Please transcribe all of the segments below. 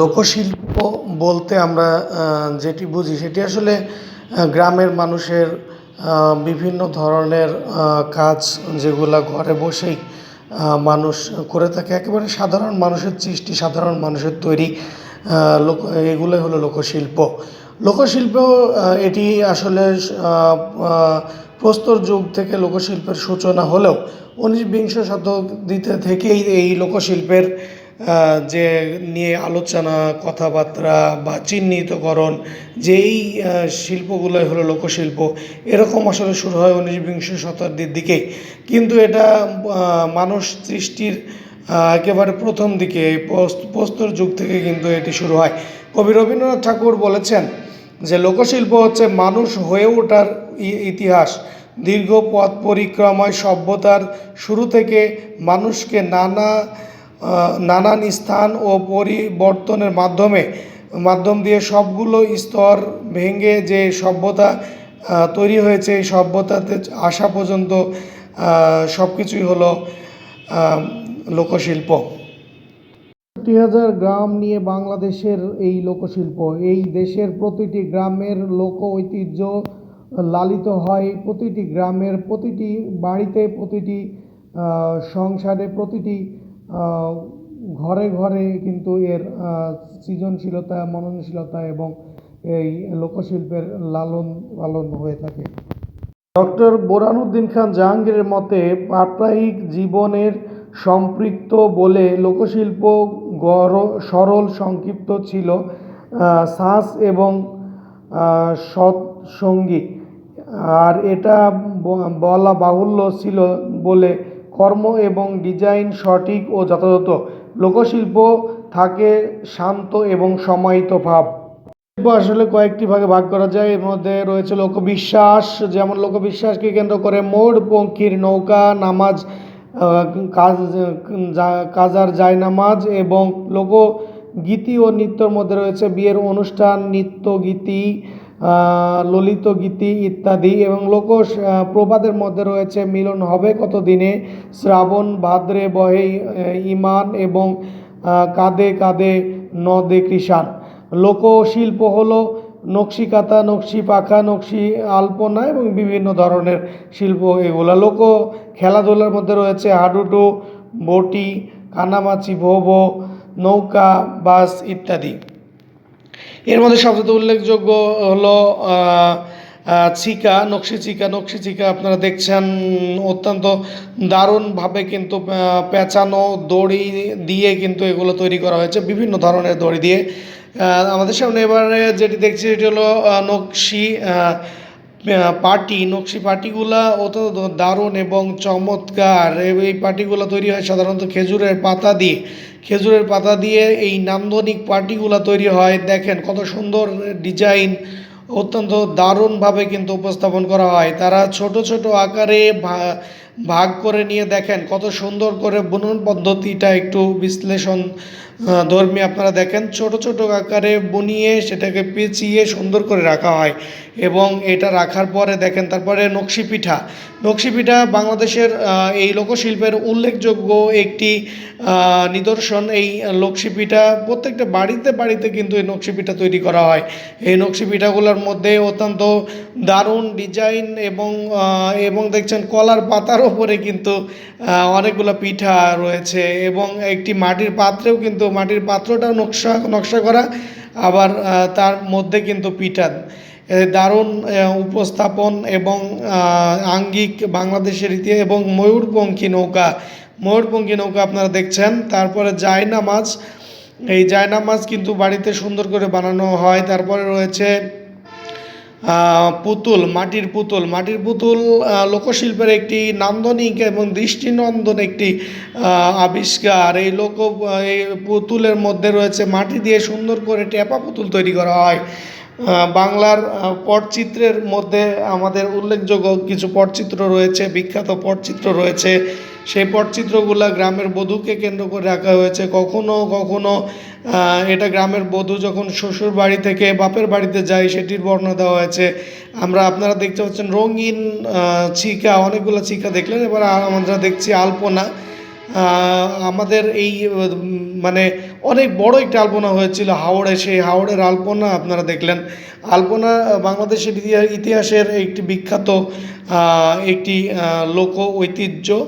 লোকশিল্প বলতে আমরা যেটি বুঝি সেটি আসলে গ্রামের মানুষের বিভিন্ন ধরনের কাজ যেগুলা ঘরে বসেই মানুষ করে থাকে। একেবারে সাধারণ মানুষের সৃষ্টি, সাধারণ মানুষের তৈরি লোক, এগুলোই হলো লোকশিল্প। লোকশিল্প এটি আসলে প্রস্তর যুগ থেকে লোকশিল্পের সূচনা হলেও, উনিশ বিংশ শতাব্দীতে থেকেই এই লোকশিল্পের যে নিয়ে আলোচনা, কথাবার্তা বা চিহ্নিতকরণ, যেই শিল্পগুলোই হলো লোকশিল্প, এরকম আসলে শুরু হয় উনিশ বিংশ শতাব্দীর দিকেই কিন্তু এটা মানুষ সৃষ্টির একেবারে প্রথম দিকে প্রস্তর যুগ থেকে কিন্তু এটি শুরু হয়। কবি রবীন্দ্রনাথ ঠাকুর বলেছেন যে, লোকশিল্প হচ্ছে মানুষ হয়ে ওঠার ইতিহাস। দীর্ঘ পথ পরিক্রমায় সভ্যতার শুরু থেকে মানুষকে নানা নানান স্থান ও পরিবর্তনের মাধ্যমে, মাধ্যম দিয়ে সবগুলো স্তর ভেঙে যে সভ্যতা তৈরি হয়েছে, এই সভ্যতাতে আসা পর্যন্ত সব কিছুই হলো লোকশিল্প। ষাটটি হাজার গ্রাম নিয়ে বাংলাদেশের এই লোকশিল্প। এই দেশের প্রতিটি গ্রামের লোক ঐতিহ্য লালিত হয়। প্রতিটি গ্রামের প্রতিটি বাড়িতে প্রতিটি সংসারে প্রতিটি ঘরে ঘরে কিন্তু এর সৃজনশীলতা, মননশীলতা এবং এই লোকশিল্পের লালন পালন হয়ে থাকে। ডক্টর বোরানুদ্দিন খান জাহাঙ্গীরের মতে পারিবারিক জীবনের সম্পৃক্ত বলে লোকশিল্প গড়, সরল, সংক্ষিপ্ত ছিল শ্বাস এবং সৎসঙ্গী আর এটা বলা বাহুল্য ছিল বলে কর্ম এবং ডিজাইন সঠিক ও যথাযথ। লোকশিল্প থাকে শান্ত এবং সমাহিত ভাব। শিল্প আসলে কয়েকটি ভাগে ভাগ করা যায়। এর মধ্যে রয়েছে লোকবিশ্বাস, যেমন লোকবিশ্বাসকে কেন্দ্র করে মোড়, পঙ্খির নৌকা, নামাজ কাজ কাজার জায়নামাজ এবং লোকগীতি ও নৃত্যর মধ্যে রয়েছে বিয়ের অনুষ্ঠান নৃত্য গীতি ললিত গীতি ইত্যাদি এবং লোক প্রবাদের মধ্যে রয়েছে মিলন হবে কত দিনে শ্রাবণ, ভাদ্রে, বহে ইমান এবং কাঁদে কাঁদে, নদে, কৃষাণ। লোকশিল্প হলো নকশি কাঁথা নকশি পাখা, নকশি আলপনা এবং বিভিন্ন ধরনের শিল্প এগুলো। লোক খেলাধুলার মধ্যে রয়েছে হাডুডু, বটি, কানামাছি, ভোবো, নৌকা, বাস ইত্যাদি। এর মধ্যে সবচেয়ে উল্লেখযোগ্য হলো চিকা, নকশি চিকা। নকশি চিকা আপনারা দেখছেন, অত্যন্ত দারুণভাবে কিন্তু পেঁচানো দড়ি দিয়ে কিন্তু এগুলো তৈরি করা হয়েছে, বিভিন্ন ধরনের দড়ি দিয়ে। আমাদের সামনে এবারে যেটি দেখছি সেটি হলো নকশি পার্টি নকশি পাটিগুলা অত্যন্ত দারুণ এবং চমৎকার। এই পাটিগুলো তৈরি হয় সাধারণত খেজুরের পাতা দিয়ে। খেজুরের পাতা দিয়ে এই নান্দনিক পার্টিগুলো তৈরি হয়। দেখেন কত সুন্দর ডিজাইন, অত্যন্ত দারুণভাবে কিন্তু উপস্থাপন করা হয়। তারা ছোট ছোট আকারে ভাগ করে নিয়ে দেখেন কত সুন্দর করে বুনন পদ্ধতিটা একটু বিশ্লেষণ ধর্মী আপনারা দেখেন, ছোট ছোট আকারে বুনিয়ে সেটাকে পেঁচিয়ে সুন্দর করে রাখা হয় এবং এটা রাখার পরে দেখেন, তারপরে নকশি পিঠা। নকশি পিঠা বাংলাদেশের এই লোকশিল্পের উল্লেখযোগ্য একটি নিদর্শন। এই নকশি পিঠা প্রত্যেকটা বাড়িতে বাড়িতে কিন্তু এই নকশি পিঠা তৈরি করা হয়। এই নকশি পিঠাগুলোর মধ্যে অত্যন্ত দারুণ ডিজাইন এবং এবং দেখছেন কলার পাতার ওপরে কিন্তু অনেকগুলো পিঠা রয়েছে এবং একটি মাটির পাত্রেও কিন্তু মাটির পাত্রটাও নকশা নকশা করা, আবার তার মধ্যে কিন্তু পিঠা। দারুণ উপস্থাপন এবং আঙ্গিক বাংলাদেশের ইতিহাস এবং ময়ূরপঙ্খী নৌকা। ময়ূরপঙ্খী নৌকা আপনারা দেখছেন। তারপরে জায়নামাজ এই জায়নামাজ কিন্তু বাড়িতে সুন্দর করে বানানো হয়। তারপরে রয়েছে পুতুল, মাটির পুতুল। মাটির পুতুল লোকশিল্পের একটি নান্দনিক এবং দৃষ্টিনন্দন একটি আবিষ্কার। এই লোক এই পুতুলের মধ্যে রয়েছে মাটি দিয়ে সুন্দর করে টেপা পুতুল তৈরি করা হয়। বাংলার পটচিত্রের মধ্যে আমাদের উল্লেখযোগ্য কিছু পটচিত্র রয়েছে, বিখ্যাত পটচিত্র রয়েছে। সেই পটচিত্রগুলা গ্রামের বধূকে কেন্দ্র করে রাখা হয়েছে। কখনো কখনো এটা গ্রামের বধূ যখন শ্বশুর বাড়ি থেকে বাপের বাড়িতে যায়, সেটির বর্ণনা দেওয়া হয়েছে। আমরা আপনারা দেখতে পাচ্ছেন রঙিন চিকা, অনেকগুলো চিকা দেখলেন, এবার আমরা দেখছি আলপনা। আমাদের এই মানে অনেক বড় একটি আলপনা হয়েছিল হাওড়ে, সেই হাওড়ের আলপনা আপনারা দেখলেন। আলপনা বাংলাদেশের ইতিহা- ইতিহাসের একটি বিখ্যাত একটি লোক ঐতিহ্য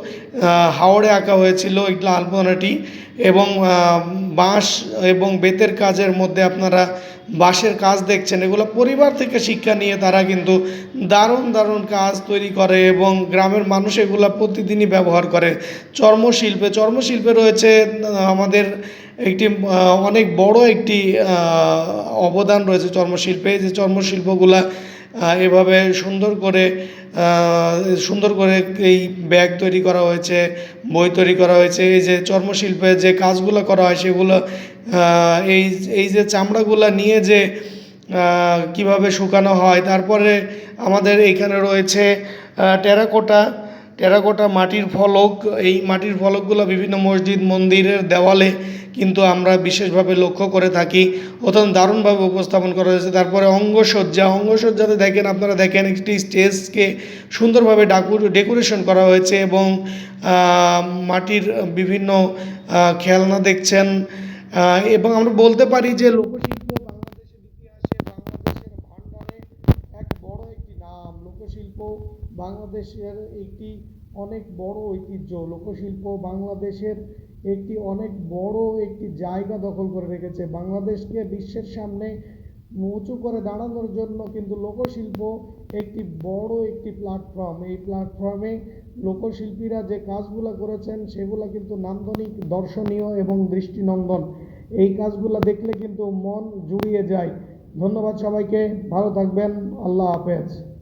হাওড়ে আঁকা হয়েছিল এই আলপনাটি এবং বাঁশ এবং বেতের কাজের মধ্যে আপনারা বাঁশের কাজ দেখছেন, এগুলো পরিবার থেকে শিক্ষা নিয়ে তারা কিন্তু দারুণ দারুণ কাজ তৈরি করে এবং গ্রামের মানুষ এগুলো প্রতিদিনই ব্যবহার করে। চর্মশিল্পে চর্মশিল্পে রয়েছে আমাদের একটি অনেক বড় একটি অবদান রয়েছে চর্মশিল্পে। যে চর্মশিল্পগুলা এভাবে সুন্দর করে সুন্দর করে এই ব্যাগ তৈরি করা হয়েছে, বই তৈরি করা হয়েছে, এই যে চর্মশিল্পে যে কাজগুলো করা হয় সেগুলো এই এই যে চামড়াগুলো নিয়ে যে কীভাবে শুকানো হয়, তারপরে আমাদের এইখানে রয়েছে টেরাকোটা টেরাকোটা মাটির ফলক, এই মাটির ফলকগুলো বিভিন্ন মসজিদ, মন্দিরের দেওয়ালে কিন্তু আমরা বিশেষভাবে লক্ষ্য করে থাকি। অত্যন্ত দারুণভাবে উপস্থাপন করা হয়েছে। তারপরে অঙ্গসজ্জা, অঙ্গসজ্জাতে দেখেন আপনারা দেখেন একটি স্টেজকে সুন্দরভাবে ডাকুর, ডেকোরেশন করা হয়েছে এবং মাটির বিভিন্ন খেলনা দেখছেন। এবং আমরা বলতে পারি যে লোকশিল্প বাংলাদেশের ইতিহাসে, বাংলাদেশের ভাণ্ডারে এক বড় একটি নাম। লোকশিল্প বাংলাদেশের একটি অনেক বড় ঐতিহ্য, লোকশিল্প বাংলাদেশের একটি অনেক বড় একটি জায়গা দখল করে রেখেছে। বাংলাদেশকে বিশ্বের সামনে উঁচু করে দাঁড়ানোর জন্য কিন্তু লোকশিল্প একটি বড় একটি প্ল্যাটফর্ম এই প্ল্যাটফর্মে লোকশিল্পীরা যে কাজগুলো করেছেন, সেগুলো কিন্তু নান্দনিক, দর্শনীয় এবং দৃষ্টিনন্দন। এই কাজগুলো দেখলে কিন্তু মন জুড়িয়ে যায়। ধন্যবাদ সবাইকে। ভালো থাকবেন। আল্লাহ হাফেজ।